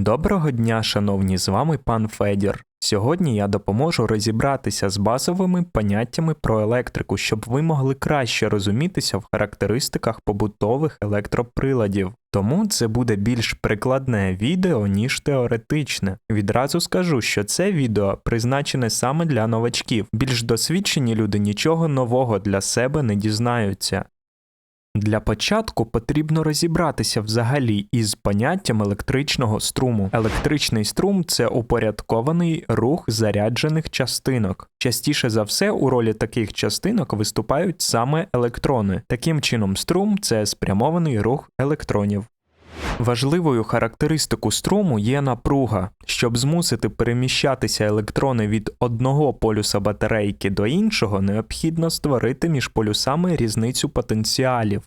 Доброго дня, шановні, з вами пан Федір. Сьогодні я допоможу розібратися з базовими поняттями про електрику, щоб ви могли краще розумітися в характеристиках побутових електроприладів. Тому це буде більш прикладне відео, ніж теоретичне. Відразу скажу, що це відео призначене саме для новачків. Більш досвідчені люди нічого нового для себе не дізнаються. Для початку потрібно розібратися взагалі із поняттям електричного струму. Електричний струм це упорядкований рух заряджених частинок. Частіше за все у ролі таких частинок виступають саме електрони. Таким чином, струм це спрямований рух електронів. Важливою характеристику струму є напруга. Щоб змусити переміщатися електрони від одного полюса батарейки до іншого, необхідно створити між полюсами різницю потенціалів,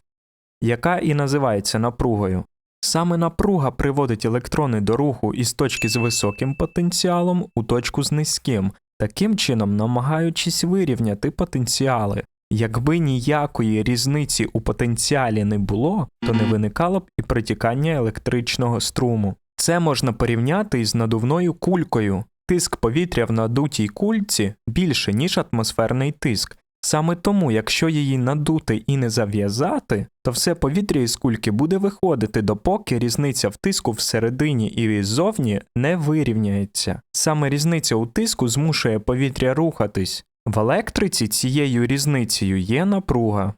яка і називається напругою. Саме напруга приводить електрони до руху із точки з високим потенціалом у точку з низьким, таким чином намагаючись вирівняти потенціали. Якби ніякої різниці у потенціалі не було, то не виникало б і протікання електричного струму. Це можна порівняти із надувною кулькою. Тиск повітря в надутій кульці більше, ніж атмосферний тиск. Саме тому, якщо її надути і не зав'язати, то все повітря із кульки буде виходити, допоки різниця в тиску всередині і ззовні не вирівняється. Саме різниця у тиску змушує повітря рухатись. В електриці цією різницею є напруга.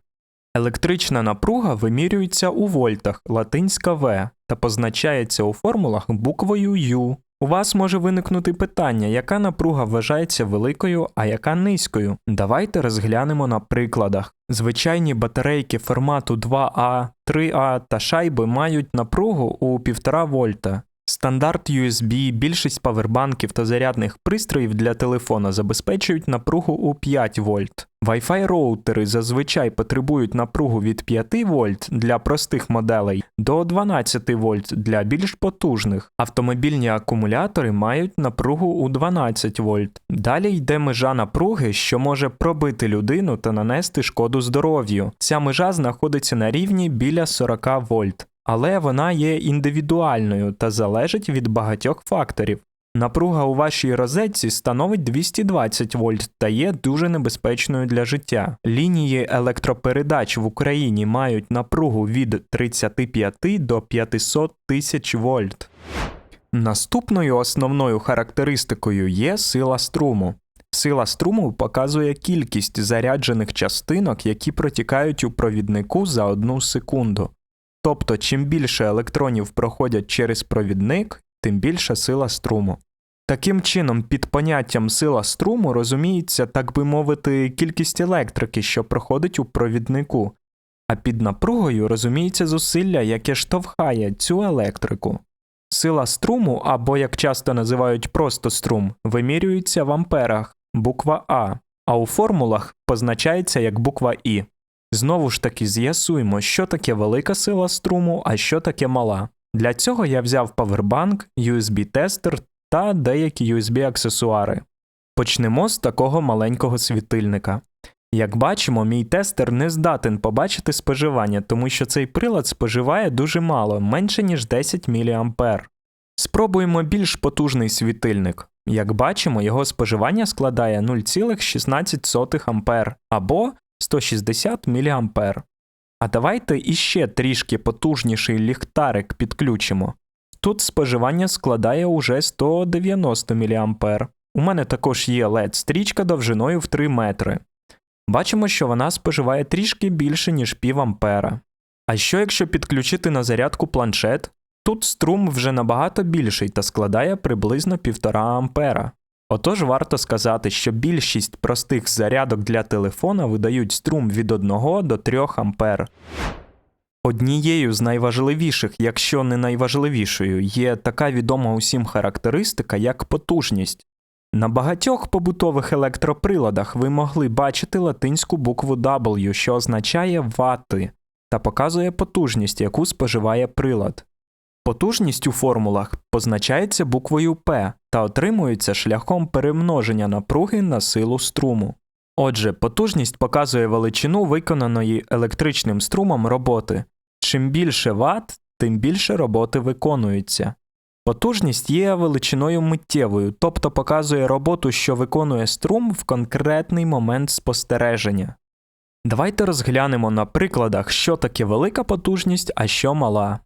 Електрична напруга вимірюється у вольтах, латинська В, та позначається у формулах буквою U. У вас може виникнути питання, яка напруга вважається великою, а яка низькою. Давайте розглянемо на прикладах. Звичайні батарейки формату 2А, 3А та шайби мають напругу у 1,5 вольта. Стандарт USB, більшість павербанків та зарядних пристроїв для телефона забезпечують напругу у 5 вольт. Wi-Fi роутери зазвичай потребують напругу від 5 вольт для простих моделей до 12 вольт для більш потужних. Автомобільні акумулятори мають напругу у 12 вольт. Далі йде межа напруги, що може пробити людину та нанести шкоду здоров'ю. Ця межа знаходиться на рівні біля 40 вольт але вона є індивідуальною та залежить від багатьох факторів. Напруга у вашій розетці становить 220 вольт та є дуже небезпечною для життя. Лінії електропередач в Україні мають напругу від 35 до 500 тисяч вольт. Наступною основною характеристикою є сила струму. Сила струму показує кількість заряджених частинок, які протікають у провіднику за одну секунду. Тобто, чим більше електронів проходять через провідник, тим більша сила струму. Таким чином, під поняттям сила струму розуміється, так би мовити, кількість електрики, що проходить у провіднику, а під напругою розуміється зусилля, яке штовхає цю електрику. Сила струму, або як часто називають просто струм, вимірюється в амперах, буква А, а у формулах позначається як буква І. Знову ж таки з'ясуємо, що таке велика сила струму, а що таке мала. Для цього я взяв павербанк, USB-тестер та деякі USB-аксесуари. Почнемо з такого маленького світильника. Як бачимо, мій тестер не здатен побачити споживання, тому що цей прилад споживає дуже мало, менше ніж 10 мА. Спробуємо більш потужний світильник. Як бачимо, його споживання складає 0,16 А або 160 мА. А давайте іще трішки потужніший ліхтарик підключимо. Тут споживання складає уже 190 мА. У мене також є LED-стрічка довжиною в 3 метри. Бачимо, що вона споживає трішки більше, ніж пів ампера. А що якщо підключити на зарядку планшет? Тут струм вже набагато більший та складає приблизно 1,5 ампера. Отож варто сказати, що більшість простих зарядок для телефона видають струм від 1 до 3 ампер. Однією з найважливіших, якщо не найважливішою, є така відома усім характеристика, як потужність. На багатьох побутових електроприладах ви могли бачити латинську букву W, що означає вати, та показує потужність, яку споживає прилад. Потужність у формулах позначається буквою P та отримується шляхом перемноження напруги на силу струму. Отже, потужність показує величину виконаної електричним струмом роботи. Чим більше Вт, тим більше роботи виконується. Потужність є величиною миттєвою, тобто показує роботу, що виконує струм в конкретний момент спостереження. Давайте розглянемо на прикладах, що таке велика потужність, а що мала.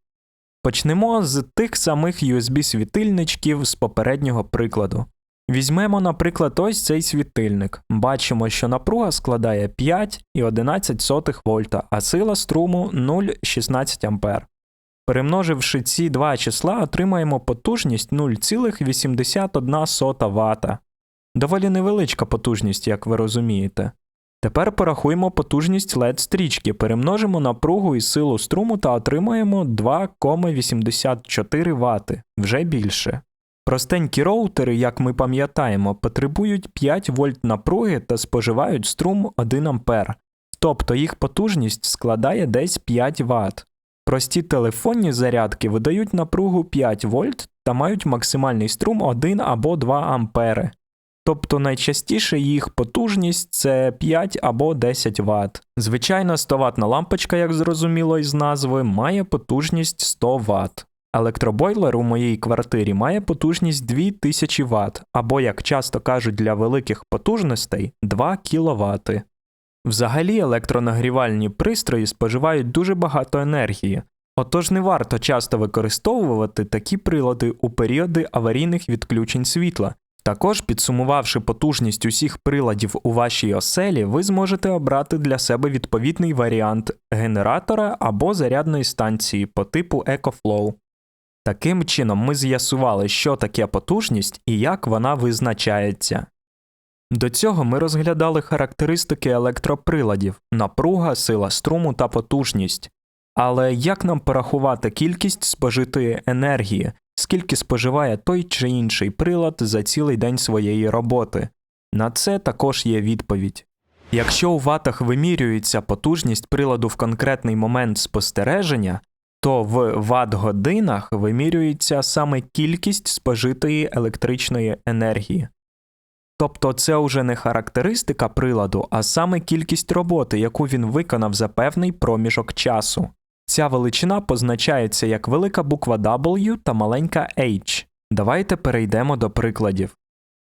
Почнемо з тих самих USB-світильничків з попереднього прикладу. Візьмемо, наприклад, ось цей світильник. Бачимо, що напруга складає 5,11 вольта, а сила струму 0,16 А. Перемноживши ці два числа, отримаємо потужність 0,81 Вт. Доволі невеличка потужність, як ви розумієте. Тепер порахуємо потужність LED стрічки, перемножимо напругу і силу струму та отримаємо 2,84 Вт, вже більше. Простенькі роутери, як ми пам'ятаємо, потребують 5 вольт напруги та споживають струм 1 А, тобто їх потужність складає десь 5 Вт. Прості телефонні зарядки видають напругу 5 вольт та мають максимальний струм 1 або 2 ампери. Тобто найчастіше їх потужність це 5 або 10 Вт. Звичайна 100 ватна лампочка, як зрозуміло із назви, має потужність 100 Вт. Електробойлер у моїй квартирі має потужність 2000 Вт, або, як часто кажуть для великих потужностей, 2 кВт. Взагалі електронагрівальні пристрої споживають дуже багато енергії, отож не варто часто використовувати такі прилади у періоди аварійних відключень світла. Також, підсумувавши потужність усіх приладів у вашій оселі, ви зможете обрати для себе відповідний варіант генератора або зарядної станції по типу EcoFlow. Таким чином, ми з'ясували, що таке потужність і як вона визначається. До цього ми розглядали характеристики електроприладів, напруга, сила струму та потужність. Але як нам порахувати кількість спожитої енергії, скільки споживає той чи інший прилад за цілий день своєї роботи? На це також є відповідь. Якщо у ватах вимірюється потужність приладу в конкретний момент спостереження, то в ватт-годинах вимірюється саме кількість спожитої електричної енергії. Тобто це вже не характеристика приладу, а саме кількість роботи, яку він виконав за певний проміжок часу. Ця величина позначається як велика буква W та маленька H. Давайте перейдемо до прикладів.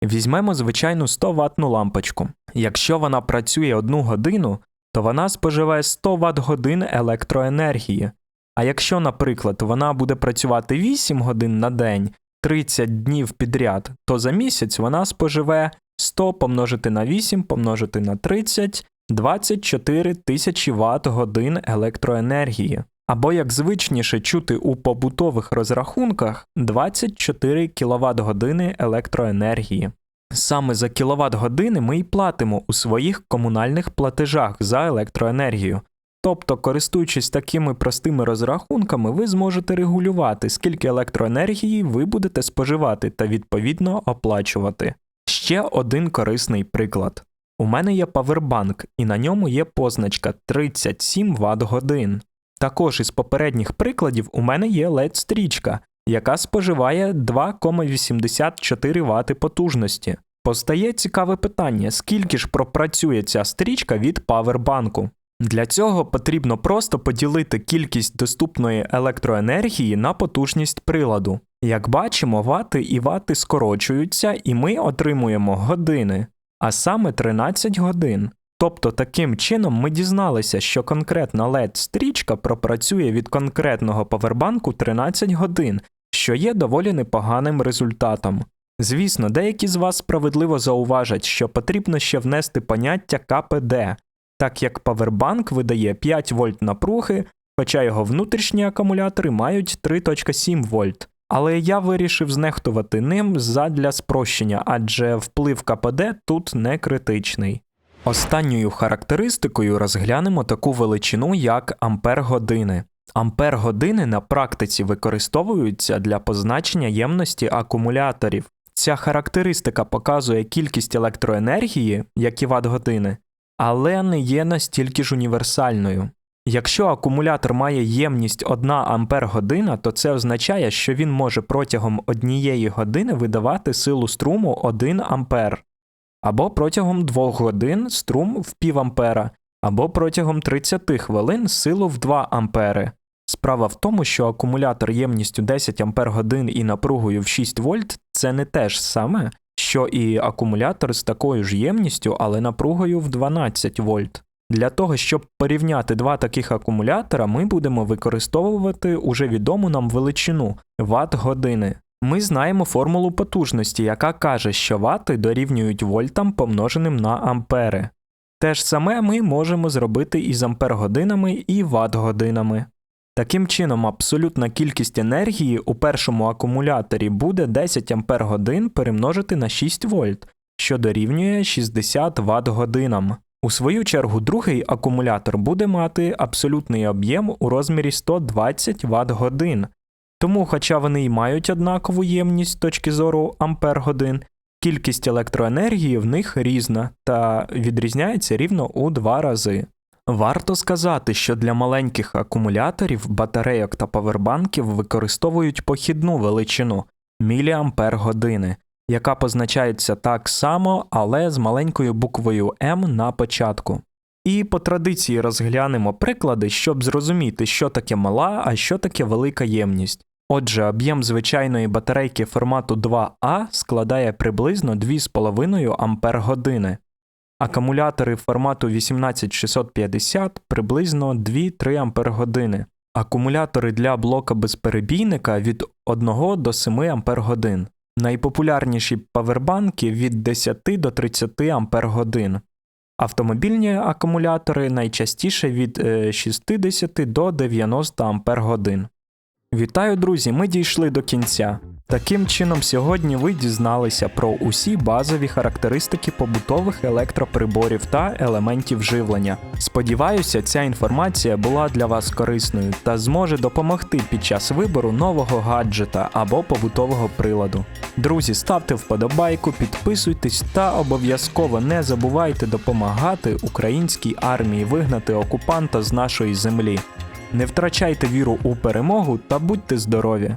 Візьмемо звичайну 100 ватну лампочку. Якщо вона працює одну годину, то вона споживає 100 Вт годин електроенергії. А якщо, наприклад, вона буде працювати 8 годин на день, 30 днів підряд, то за місяць вона споживе 100 помножити на 8 помножити на 30 24 тисячі Вт годин електроенергії. Або, як звичніше чути у побутових розрахунках, 24 кВт години електроенергії. Саме за кіловат години ми й платимо у своїх комунальних платежах за електроенергію. Тобто, користуючись такими простими розрахунками, ви зможете регулювати, скільки електроенергії ви будете споживати та відповідно оплачувати. Ще один корисний приклад. У мене є павербанк, і на ньому є позначка 37 Вт годин. Також із попередніх прикладів у мене є LED-стрічка, яка споживає 2,84 Вт потужності. Постає цікаве питання, скільки ж пропрацює ця стрічка від павербанку. Для цього потрібно просто поділити кількість доступної електроенергії на потужність приладу. Як бачимо, вати і вати скорочуються, і ми отримуємо години, а саме 13 годин. Тобто таким чином ми дізналися, що конкретна LED-стрічка пропрацює від конкретного павербанку 13 годин, що є доволі непоганим результатом. Звісно, деякі з вас справедливо зауважать, що потрібно ще внести поняття КПД, так як павербанк видає 5 вольт напруги, хоча його внутрішні акумулятори мають 3.7 вольт. Але я вирішив знехтувати ним задля спрощення, адже вплив КПД тут не критичний. Останньою характеристикою розглянемо таку величину, як ампер-години. Ампер-години на практиці використовуються для позначення ємності акумуляторів. Ця характеристика показує кількість електроенергії, як і ватт-години, але не є настільки ж універсальною. Якщо акумулятор має ємність 1 ампер година, то це означає, що він може протягом однієї години видавати силу струму 1 ампер, або протягом 2 годин струм в пів ампера, або протягом 30 хвилин силу в 2 ампери. Справа в тому, що акумулятор ємністю 10 Ах і напругою в 6 вольт це не те ж саме, що і акумулятор з такою ж ємністю, але напругою в 12 вольт. Для того, щоб порівняти два таких акумулятора, ми будемо використовувати уже відому нам величину ватт-години. Ми знаємо формулу потужності, яка каже, що вати дорівнюють вольтам помноженим на ампери. Те ж саме ми можемо зробити і з ампер-годинами і ватт-годинами. Таким чином, абсолютна кількість енергії у першому акумуляторі буде 10 ампер годин перемножити на 6 вольт, що дорівнює 60 Вт годинам. У свою чергу, другий акумулятор буде мати абсолютний об'єм у розмірі 120 Вт годин. Тому, хоча вони й мають однакову ємність з точки зору ампер годин, кількість електроенергії в них різна та відрізняється рівно у два рази. Варто сказати, що для маленьких акумуляторів, батарейок та павербанків використовують похідну величину міліампер години, яка позначається так само, але з маленькою буквою М на початку. І по традиції розглянемо приклади, щоб зрозуміти, що таке мала, а що таке велика ємність. Отже, об'єм звичайної батарейки формату 2А складає приблизно 2,5 Ампер години. Акумулятори формату 18650 приблизно 2-3 Ампер години. Акумулятори для блока безперебійника від 1 до 7 Ампер годин. Найпопулярніші павербанки від 10 до 30 Ампер годин. Автомобільні акумулятори найчастіше від е, 60 до 90 Ампер годин. Вітаю, друзі! Ми дійшли до кінця. Таким чином, сьогодні ви дізналися про усі базові характеристики побутових електроприборів та елементів живлення. Сподіваюся, ця інформація була для вас корисною та зможе допомогти під час вибору нового гаджета або побутового приладу. Друзі, ставте вподобайку, підписуйтесь та обов'язково не забувайте допомагати українській армії вигнати окупанта з нашої землі. Не втрачайте віру у перемогу та будьте здорові!